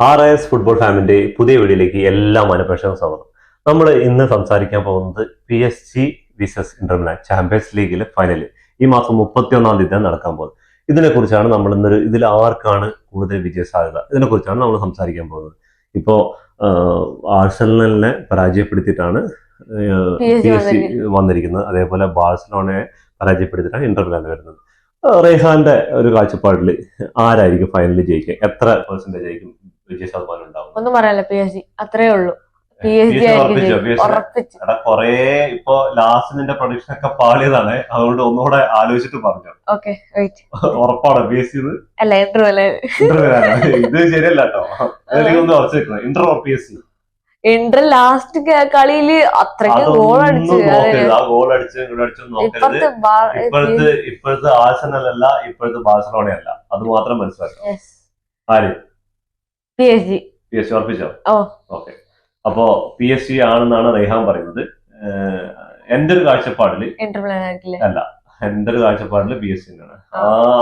R S football ഫാമിന്റെ പുതിയ വീഡിയോയിലേക്ക് എല്ലാ മനപ്രേക്ഷകർക്കും സ്വാഗതം. നമ്മൾ ഇന്ന് സംസാരിക്കാൻ പോകുന്നത് P S G versus Inter Milan champions ലീഗിലെ ഫൈനൽ ഈ മാസം മുപ്പത്തി ഒന്നാം തീയതി നടക്കാൻ പോകുന്നത്. ഇതിനെ കുറിച്ചാണ് നമ്മൾ ഇന്നൊരു ഇതിൽ ആർക്കാണ് കൂടുതൽ വിജയ സാധ്യത ഇതിനെ കുറിച്ചാണ് നമ്മൾ സംസാരിക്കാൻ പോകുന്നത്. ഇപ്പോ ആഴ്സണലിനെ പരാജയപ്പെടുത്തിയിട്ടാണ് പി എസ് സി വന്നിരിക്കുന്നത്. അതേപോലെ ബാഴ്സലോണയെ പരാജയപ്പെടുത്തിയിട്ടാണ് ഇന്റർ മിലാൻ വരുന്നത്. റേഹാന്റെ റെയ്ഹാന്റെ ഒരു കാഴ്ചപ്പാടിൽ ആരായിരിക്കും ഫൈനലിൽ ജയിക്കുക? എത്ര പെർസെന്റേജ് ആയിരിക്കും വിജയ ശതമാനം ഉണ്ടാവും ഒന്നും പറയാനില്ല പി എസ് സി. അത്രേ ഉള്ളൂ. പി ഉറപ്പിച്ചോ? എടാ കൊറേ ഇപ്പൊ ലാസ്റ്റ് നിന്റെ പ്രൊഡിക്ഷൻ ഒക്കെ പാളിയതാണ്. അതുകൊണ്ട് ഒന്നുകൂടെ ആലോചിച്ചിട്ട് പറഞ്ഞു. ഓക്കെ വെയിറ്റ് ഉറപ്പാണ് പി എസ് സി അല്ല ഇത് ശരിയല്ല കേട്ടോ ഒന്ന് Inter P S C. Inter last കളിയിൽ അത്രയ്ക്ക് ഗോൾ അടിച്ചു ആ ഗോൾ അടിച്ച് അടിച്ചു നോക്കരുത്. ഇപ്പഴത്തെ ഇപ്പോഴത്തെ ഇപ്പോഴത്തെ ആഴ്സണൽ അല്ല ഇപ്പോഴത്തെ ബാഴ്സലോണ അല്ല അത് മാത്രം മനസ്സിലാക്കാം ആര്? P S G P S C ഉറപ്പിച്ചോ oh. Okay അപ്പോ പി എസ് സി ആണെന്നാണ് റെയ്ഹാൻ പറയുന്നത്. എന്റെ ഒരു കാഴ്ചപ്പാടിൽ അല്ല എന്റെ ഒരു കാഴ്ചപ്പാടിൽ പി എസ് സി ആണ്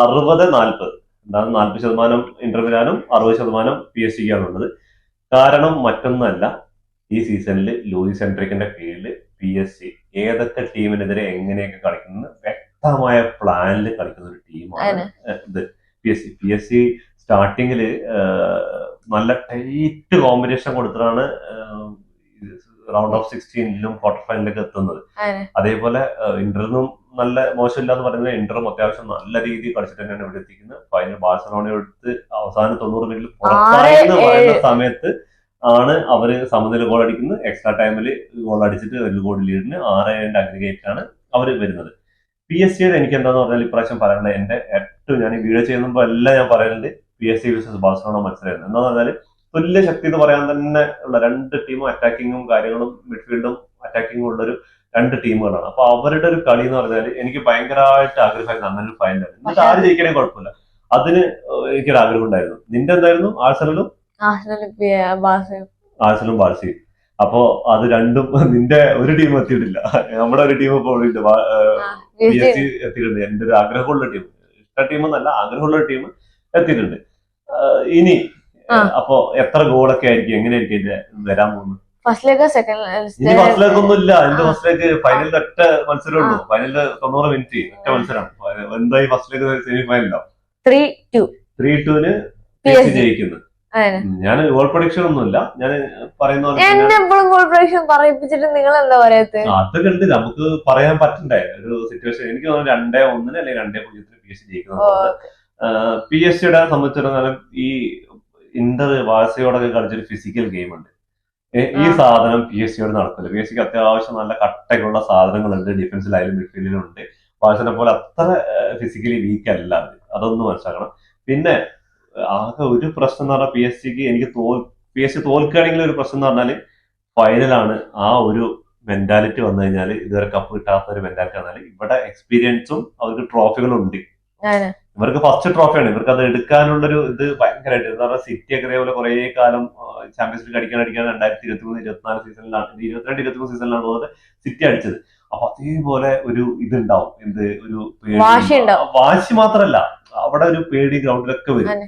അറുപത് നാല്പത് എന്താണ് നാല്പത് ശതമാനം ഇന്റർവ്യൂലാനും അറുപത് ശതമാനം പി എസ് സിക്കാണ് ആണുള്ളത് കാരണം മറ്റൊന്നല്ല ഈ സീസണിൽ ലൂയിസ് എൻട്രിക്കിന്റെ കീഴിൽ പി എസ് സി ഏതൊക്കെ ടീമിനെതിരെ എങ്ങനെയൊക്കെ കളിക്കുന്നത് വ്യക്തമായ പ്ലാനിൽ കളിക്കുന്ന ഒരു ടീമാണ് ഇത് P S C P S C സ്റ്റാർട്ടിങ്ങിൽ നല്ല ടൈറ്റ് കോമ്പിനേഷൻ കൊടുത്തിട്ടാണ് റൗണ്ട് ഓഫ് സിക്സ്റ്റീനിലും ക്വാർട്ടർ ഫൈനലിലേക്ക് എത്തുന്നത്. അതേപോലെ ഇന്റർന്നും നല്ല മോശമില്ല എന്ന് പറയുന്നത് ഇന്ററും അത്യാവശ്യം നല്ല രീതിയിൽ കളിച്ചിട്ട് തന്നെയാണ് ഇവിടെ എത്തിക്കുന്നത്. ഫൈനൽ ബാഴ്സലോണ എടുത്ത് അവസാന തൊണ്ണൂറ് മിനിറ്റിൽ പുറത്തായെന്ന് പറയുന്ന സമയത്ത് ആണ് അവർ സമനില ഗോൾ അടിക്കുന്നത്. എക്സ്ട്രാ ടൈമിൽ ഗോൾ അടിച്ചിട്ട് ഒരു ഗോൾ ലീഡിന് ആറ് ഏഴിന്റെ അഗ്രിഗേറ്റ് ആണ് അവർ വരുന്നത് പി എസ് സിയുടെ എനിക്ക് എന്താന്ന് പറഞ്ഞാൽ ഇപ്രാവശ്യം പറയാനുള്ളത് എന്റെ ഏറ്റവും ഞാൻ ഈ വീഡിയോ ചെയ്യുമ്പോൾ എല്ലാം ഞാൻ പറയുന്നുണ്ട് P S C versus Barcelona മത്സരമായിരുന്നു. എന്താന്ന് പറഞ്ഞാൽ തുല്യ ശക്തി എന്ന് പറയാൻ തന്നെ ഉള്ള രണ്ട് ടീമും അറ്റാക്കിങ്ങും കാര്യങ്ങളും മിഡ്ഫീൽഡും അറ്റാക്കിങ്ങും ഉള്ള ഒരു രണ്ട് ടീമുകളാണ് അപ്പൊ അവരുടെ ഒരു കളി എന്ന് പറഞ്ഞാൽ എനിക്ക് ഭയങ്കരമായിട്ട് ആഗ്രഹമായിരുന്നു അങ്ങനെ ഒരു ഫൈനൽ എന്നിട്ട് ആര് ജയിക്കണേ കുഴപ്പമില്ല. അതിന് എനിക്കൊരു ആഗ്രഹം ഉണ്ടായിരുന്നു. നിന്റെ എന്തായിരുന്നു? ആഴ്സണലും? ആഴ്സലും ബാഴ്സി ആഴ്സണലും ബാഴ്സയും. അപ്പോ അത് രണ്ടും നിന്റെ ഒരു ടീം എത്തിയിട്ടില്ല. നമ്മുടെ ഒരു ടീം ഇപ്പോൾ എത്തിയിട്ടുണ്ട്. എന്റെ ഒരു ആഗ്രഹമുള്ള ടീം ഇഷ്ട ടീം എന്നല്ല ആഗ്രഹമുള്ള ടീം എത്തിയിട്ടുണ്ട്. ഇനി. അപ്പോ എത്ര ഗോളൊക്കെ ആയിരിക്കും എങ്ങനെയായിരിക്കും ഇതിന്റെ വരാൻ പോകുന്നത്? ഫസ്റ്റ് ലേക്ക് ഇനി സെക്കൻഡ് ഫസ്റ്റിലേക്ക് ഒന്നും ഇല്ല. എന്റെ ഫസ്റ്റ് ഫസ്റ്റിലേക്ക് ഫൈനലിൽ ഒറ്റ മത്സരമേ ഉള്ളൂ ഫൈനലിൽ തൊണ്ണൂറ് മിനിറ്റ് ഒറ്റ മത്സരമാണ്. എന്തായി ഫസ്റ്റിലേക്ക് സെമി ഫൈനലോ ത്രീ ടു ത്രീ ടുവിന് ജയിക്കുന്നു. ഞാൻ ഗോൾ പ്രൊഡിക്ഷൻ ഒന്നുമില്ല. ഞാൻ പറയുന്ന എന്നെ എപ്പോഴും ഗോൾ പ്രൊഡിക്ഷൻ പറയിപ്പിച്ചിട്ട് നിങ്ങൾ എന്താ പറയാത്ത അതൊക്കെ ഉണ്ട് നമുക്ക് പറയാൻ പറ്റണ്ടേ? ഒരു സിറ്റുവേഷൻ എനിക്ക് തോന്നുന്നു രണ്ടേ ഒന്നിന് അല്ലെങ്കിൽ രണ്ടേ പൂജ്യത്തിന് പി എസ് ജയിക്കുന്നത് പി എസ് സിയുടെ സംബന്ധിച്ചിടത്തോളം ഈ ഇന്റർ വാഴ്സയോടൊക്കെ കളിച്ചൊരു ഫിസിക്കൽ ഗെയിം ഉണ്ട്. ഈ സാധനം പി എസ് സിയോട് നടക്കില്ല. പി എസ് സിക്ക് അത്യാവശ്യം നല്ല കട്ടയ്ക്കുള്ള സാധനങ്ങളുണ്ട്. ഡിഫൻസിലായാലും മിഡ്ഫീൽഡിലും ഉണ്ട്. വാഴ്സിനെ പോലെ അത്ര ഫിസിക്കലി വീക്ക് അല്ല അത്. അതൊന്നും മനസ്സിലാക്കണം. പിന്നെ ആകെ ഒരു പ്രശ്നം എന്ന് പറഞ്ഞാൽ പി എസ് സിക്ക് എനിക്ക് തോൽ പി എസ് സി തോൽക്കുകയാണെങ്കിൽ ഒരു പ്രശ്നം എന്ന് പറഞ്ഞാൽ ഫൈനലാണ് ആ ഒരു മെന്റാലിറ്റി വന്നു കഴിഞ്ഞാൽ ഇതുവരെ കപ്പ് കിട്ടാത്ത ഒരു മെന്റാലിറ്റി വന്നാൽ ഇവിടെ എക്സ്പീരിയൻസും അവർക്ക് ട്രോഫികളും ഉണ്ട്. ഇവർക്ക് ഫസ്റ്റ് ട്രോഫിയാണ് ഇവർക്ക് അത് എടുക്കാനുള്ളൊരു ഇത് ഭയങ്കരമായിട്ട് എന്ന് പറഞ്ഞാൽ സിറ്റി ഒക്കെ അതേപോലെ കുറെ കാലം ചാമ്പ്യൻസ് ലീഗ് അടിക്കാൻ അടിക്കാൻ രണ്ടായിരത്തി ഇരുപത്തി മൂന്ന് ഇരുപത്തിനാല് സീസണിലാണ് ഇരുപത്തിരണ്ട് ഇരുപത്തി മൂന്ന് സീസണിലാണ് തോന്നുന്നത് സിറ്റി അടിച്ചത്. അപ്പൊ അതേപോലെ ഒരു ഇതുണ്ടാവും. എന്ത് ഒരു പേടി വാശി മാത്രല്ല. അവിടെ ഒരു പേടി ഗ്രൗണ്ടിലൊക്കെ വരും.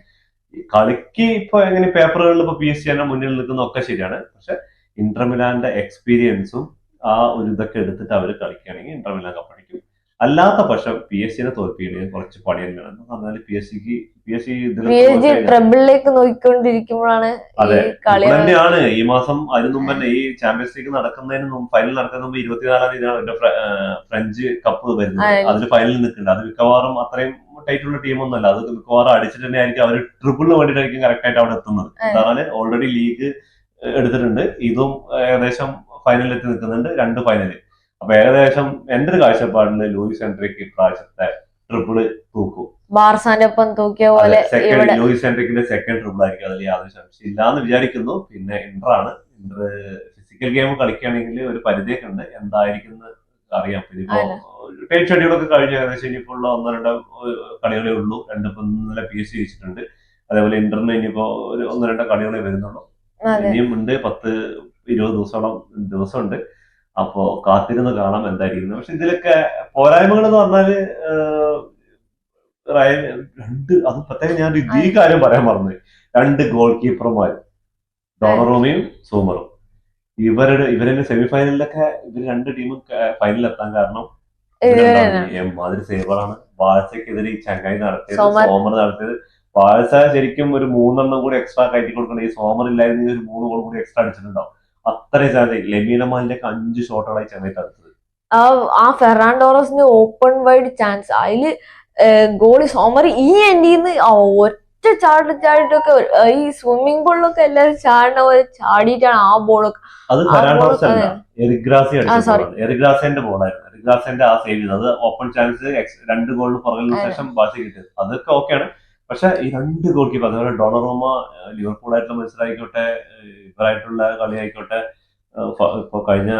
കളിക്ക് ഇപ്പൊ എങ്ങനെ പേപ്പറുകളിൽ ഇപ്പൊ പി എസ് സി തന്നെ മുന്നിൽ നിൽക്കുന്നതൊക്കെ ശരിയാണ്. പക്ഷെ ഇന്റർമിലാന്റെ എക്സ്പീരിയൻസും ആ ഒരു ഇതൊക്കെ എടുത്തിട്ട് അവർ കളിക്കുകയാണെങ്കിൽ ഇന്റർമിലാൻ കപ്പടിക്കും അല്ലാത്ത പക്ഷം പി എസ് സിനെ തോൽപ്പിക്കണമെങ്കിൽ കുറച്ച് പണി തന്നെയാണ് എന്ന് പറഞ്ഞാൽ പി എസ് സിക്ക് പി എസ് സി ട്രബിളിലേക്ക് നോക്കിക്കൊണ്ടിരിക്കുമ്പോഴാണ് ഈ അതെ. തന്നെയാണ്. ഈ മാസം അതിന് മുമ്പ് തന്നെ ഈ ചാമ്പ്യൻസ് ലീഗ് നടക്കുന്നതിന് മുമ്പ് ഫൈനൽ നടക്കുന്ന മുമ്പ് ഇരുപത്തിനാലാം തീയതിയാണ് അവരുടെ ഫ്രഞ്ച് കപ്പ് വരുന്നത്. അതെ. അതിൽ ഫൈനലിൽ നിൽക്കുന്നുണ്ട്. അത് മിക്കവാറും അത്രയും ടൈറ്റ് ഉള്ള ടീമൊന്നുമല്ല അത് മിക്കവാറും അടിച്ചിട്ട് തന്നെ ആയിരിക്കും അവർ ട്രിപ്പിളിന് വേണ്ടിയിട്ടായിരിക്കും കറക്റ്റ് ആയിട്ട് അവിടെ എത്തുന്നത്. അതാണ് കാരണം ഓൾറെഡി ലീഗ് എടുത്തിട്ടുണ്ട്. ഇതും ഏകദേശം ഫൈനലിൽ എത്തി നിൽക്കുന്നുണ്ട്. രണ്ട് ഫൈനൽ അപ്പൊ ഏകദേശം എന്റെ ഒരു കാഴ്ചപ്പാടിൽ ലൂയിസ് എൻട്രിക്ക് ഇപ്രാവശ്യത്തെ ട്രിപ്പിൾ തൂക്കും ബാർസാന്റെ ഒപ്പം തൂക്കിയ പോലെ സെക്കൻഡ് ലൂയിസ് എൻട്രിക്കിന്റെ സെക്കൻഡ് ട്രിപ്പിൾ ആയിരിക്കും അതിൽ യാതൊരു സംശയം ഇല്ലാന്ന് വിചാരിക്കുന്നു. പിന്നെ ഇന്റർ ആണ്. ഇന്റർ ഫിസിക്കൽ ഗെയിം കളിക്കുകയാണെങ്കിൽ ഒരു പരിധിയൊക്കെ ഉണ്ട്. എന്തായിരിക്കും അറിയാം. അതെ. ടൈറ്റ് ഷെഡ്യൂളൊക്കെ കഴിഞ്ഞ ഏകദേശം ഇനിയിപ്പോ ഉള്ള ഒന്നോ രണ്ടോ കളികളേ ഉള്ളൂ. രണ്ടിപ്പോ ഇന്നലെ പി എസ് സി ജയിച്ചിട്ടുണ്ട്. അതേപോലെ ഇന്റർന്ന് ഇനിയിപ്പോ ഒരു ഒന്നോ രണ്ടോ കളികളെ വരുന്നുള്ളൂ. ഇനിയും ഉണ്ട് പത്ത് ഇരുപത് ദിവസത്തോളം ദിവസമുണ്ട്. അപ്പോ കാത്തിരുന്ന് കാണാം എന്തായിരിക്കും പക്ഷെ ഇതിലൊക്കെ പോരായ്മകൾ എന്ന് പറഞ്ഞാൽ റയൽ രണ്ട് അത് പ്രത്യേകം ഞാൻ ഈ കാര്യം പറയാൻ പറഞ്ഞു രണ്ട് ഗോൾ കീപ്പർമാർ ഡോണറോമയും സൂമറും. ഇവരുടെ ഇവരെ സെമി ഫൈനലിലൊക്കെ ഇവർ രണ്ട് ടീമും ഫൈനലിൽ എത്താൻ കാരണം മാതിരി സേവറാണ്. ബാഴ്സക്കെതിരെ ഈ ചങ്ങായി നടത്തിയത് സോമർ. നടത്തിയത്. ബാഴ്സ ശരിക്കും ഒരു മൂന്നെണ്ണം കൂടി എക്സ്ട്രാ കയറ്റി കൊടുക്കണം. ഈ സോമർ ഇല്ലായിരുന്നെങ്കിൽ ഒരു മൂന്ന് ഗോൾ കൂടി എക്സ്ട്രാ അടിച്ചിട്ടുണ്ടാവും. അത്രയും ലെമീനമാലിന്റെ ഒക്കെ അഞ്ച് ഷോട്ടുകളായി ചെന്നൈ തടുത്തത് ആ ഫെറാൻഡോറസിന് ഓപ്പൺ വൈഡ് ചാൻസ് അതിൽ ഗോളി സോമറി ഈ എൻഡിന്ന് ഒറ്റ ചാടി ചാടിട്ടൊക്കെ ഈ സ്വിമ്മിംഗ് പൂളിലൊക്കെ എല്ലാവരും ചാടുന്ന പോലെ ചാടിയിട്ടാണ് ആ ബോളൊക്കെ അത് എറിഗ്രാസിന്റെ ബോളായിരുന്നു എറിഗ്രാസിന്റെ ആ സേവ് ചെയ്തത്. ഓപ്പൺ ചാൻസ് രണ്ട് ഗോളിന് പുറകിന് ശേഷം ബാക്കി കിട്ടിയത്. അതൊക്കെ ഓക്കെയാണ് പക്ഷെ ഈ രണ്ട് ഗോൾ കീപ്പർ അതുപോലെ ഡൊണറോമ ലിവർപൂൾ ആയിട്ടുള്ള മത്സരമായിക്കോട്ടെ ഇവരായിട്ടുള്ള കളി ആയിക്കോട്ടെ ഇപ്പൊ കഴിഞ്ഞ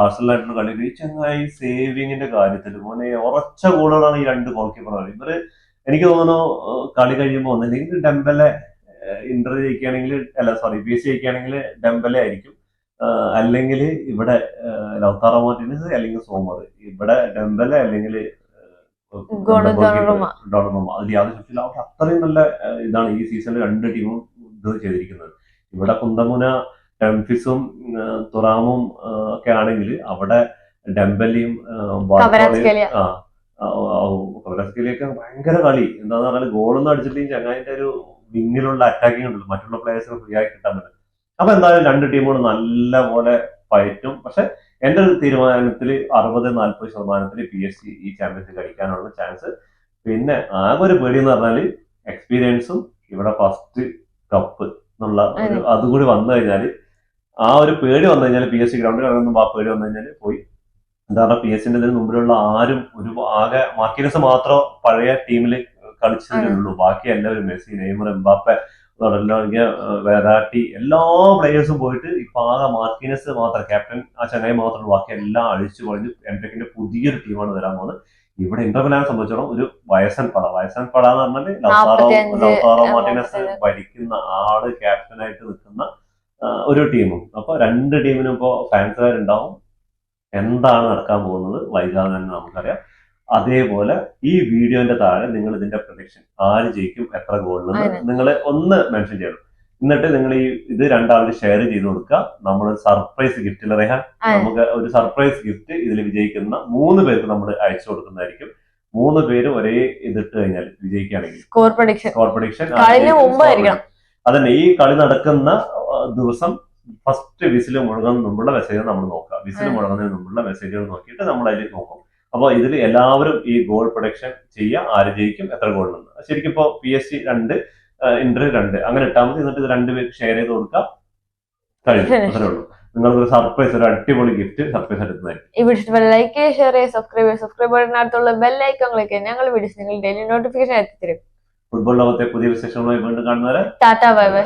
ആർസണലായിട്ടുള്ള കളി ഈ ചങ്ങായി സേവിങ്ങിന്റെ കാര്യത്തിൽ മോനെ ഉറച്ച ഗോളുകളാണ് ഈ രണ്ട് ഗോൾ കീപ്പർ ഇവർ എനിക്ക് തോന്നുന്നു കളി കഴിയുമ്പോൾ ഒന്നില്ലെങ്കിൽ ഡെമ്പലെ ഇന്റർ ജയിക്കുകയാണെങ്കിൽ അല്ല സോറി പി എസ് ജയിക്കുകയാണെങ്കിൽ ഡെമ്പലെ ആയിരിക്കും. അല്ലെങ്കിൽ ഇവിടെ ലൗത്താറോ മാർട്ടിനസ് അല്ലെങ്കിൽ സോമർ. ഇവിടെ ഡെമ്പലെ അല്ലെങ്കിൽ ഡോണറുമ അതിൽ യാതൊരു സംശയമില്ല അവർ അത്രയും നല്ല ഇതാണ് ഈ സീസണിൽ രണ്ട് ടീമും ഇത് ചെയ്തിരിക്കുന്നത്. ഇവിടെ കുന്തമുന ടെംഫിസും തുറാമും ഒക്കെ ആണെങ്കിൽ അവിടെ ആ കവരാസ്കേലിയൊക്കെ ഭയങ്കര കളി. എന്താന്ന് പറഞ്ഞാൽ ഗോളൊന്നും അടിച്ചിട്ടും ചങ്ങായിന്റെ ഒരു വിങ്ങിലുള്ള അറ്റാക്കിംഗ് ഉണ്ടല്ലോ. മറ്റുള്ള പ്ലേയേഴ്സിന് ഫ്രീ ആയി കിട്ടാൻ പറ്റും അപ്പൊ എന്തായാലും രണ്ട് ടീമുകളും നല്ല പോലെ പയറ്റും പക്ഷെ എന്റെ ഒരു തീരുമാനത്തിൽ അറുപത് നാൽപ്പത് ശതമാനത്തിൽ പി എസ് സി ഈ ചാമ്പ്യൻസ് കളിക്കാനുള്ള ചാൻസ് പിന്നെ ആകെ ഒരു പേടി എന്ന് പറഞ്ഞാൽ എക്സ്പീരിയൻസും ഇവിടെ ഫസ്റ്റ് കപ്പ് എന്നുള്ള ഒരു അതുകൂടി വന്നു കഴിഞ്ഞാൽ ആ ഒരു പേടി വന്നു കഴിഞ്ഞാൽ പി എസ് സി ഗ്രൗണ്ടിൽ ഇറങ്ങുമ്പോൾ ആ പേടി വന്നു കഴിഞ്ഞാൽ പോയി. എന്താ പറയുക പി എസ് സിന്റെ ഇതിന് മുമ്പിലുള്ള ആരും ഒരു ആകെ മാർക്കിനസ് മാത്രം പഴയ ടീമിൽ കളിച്ചതേ ഉള്ളൂ. ബാക്കി എല്ലാവരും മെസ്സി നെയ്മർ എംബാപ്പെ തുടങ്ങിയ വെറാട്ടി എല്ലാ പ്ലേയേഴ്സും പോയിട്ട് ഇപ്പൊ ആകെ മാർക്കിനസ് മാത്രം ക്യാപ്റ്റൻ ആ ചങ്ങായി മാത്രം ബാക്കി എല്ലാം അഴിച്ചു കഴിഞ്ഞ് എംടെക്കിന്റെ പുതിയൊരു ടീമാണ് വരാൻ പോകുന്നത്. ഇവിടെ ഇന്റർ സംബന്ധിച്ചോളം ഒരു വയസ്സൻ പട. വയസ്സൻ പട എന്ന് പറഞ്ഞാൽ ലൗതാറോ നാപ്പത്തിയഞ്ച്, ലൗതാറോ മാർട്ടിനസ് ഭരിക്കുന്ന ആൾ ക്യാപ്റ്റനായിട്ട് നിൽക്കുന്ന ഒരു ടീമും അപ്പൊ രണ്ട് ടീമിനും ഇപ്പോ ഫാൻസുകാരുണ്ടാവും എന്താണ് നടക്കാൻ പോകുന്നത്? വൈകാതെ തന്നെ നമുക്കറിയാം. അതേപോലെ ഈ വീഡിയോന്റെ താഴെ നിങ്ങൾ ഇതിന്റെ പ്രൊഡിക്ഷൻ ആര് ജയിക്കും എത്ര ഗോളിൽ അതെ. നിങ്ങൾ ഒന്ന് മെൻഷൻ ചെയ്യണം. എന്നിട്ട് നിങ്ങൾ ഈ ഇത് രണ്ടാൾക്ക് ഷെയർ ചെയ്ത് കൊടുക്കുക നമ്മൾ സർപ്രൈസ് ഗിഫ്റ്റിൽ റെഹാൻ നമുക്ക് ഒരു സർപ്രൈസ് ഗിഫ്റ്റ് ഇതിൽ വിജയിക്കുന്ന മൂന്ന് പേർക്ക് നമ്മൾ അയച്ചു കൊടുക്കുന്നതായിരിക്കും. മൂന്ന് പേര് ഒരേ ഇതിട്ട് കഴിഞ്ഞാൽ വിജയിക്കുകയാണെങ്കിൽ. Score prediction score. അതന്നെ ഈ കളി നടക്കുന്ന ദിവസം ഫസ്റ്റ് വിസിൽ മുഴുകുന്ന മുമ്പുള്ള മെസ്സേജ് നമ്മൾ നോക്കുക. വിസിൽ മുമ്പുള്ള മെസ്സേജുകൾ നോക്കിയിട്ട് നമ്മൾ അതിൽ നോക്കും. അപ്പൊ ഇതിൽ എല്ലാവരും ഈ ഗോൾ പ്രൊഡക്ഷൻ ചെയ്യുക ആര് ജയിക്കും എത്ര ഗോൾ ഉണ്ട്. ശരിക്കും ഇപ്പോ പി എസ് സി രണ്ട് ഇന്റർ രണ്ട്. അങ്ങനെ ഇട്ടാൽ മതി എന്നിട്ട് ഇത് രണ്ടുപേർക്ക് ഷെയർ ചെയ്ത് കൊടുക്കാം. Finish. അത്രേ ഉള്ളൂ. നിങ്ങൾക്ക് ഒരു സർപ്രൈസ് ഒരു അടിപൊളി ഗിഫ്റ്റ് സർപ്രൈസ് എടുക്കുന്നതായിരിക്കും ലൈക്ക് ഷെയർ ചെയ്യുക സബ്സ്ക്രൈബ് ചെയ്യുക ബെൽ ഐക്കൺ ക്ലിക്ക് ചെയ്യുക ഞങ്ങൾ വീഡിയോസ് നിങ്ങൾ ഡെയിലി നോട്ടിഫിക്കേഷൻ എത്തിത്തരും. ഫുട്ബോൾ ലോകത്തെ പുതിയ വിശേഷങ്ങളുമായി വീണ്ടും കാണുന്നവരെ. Tata bye bye.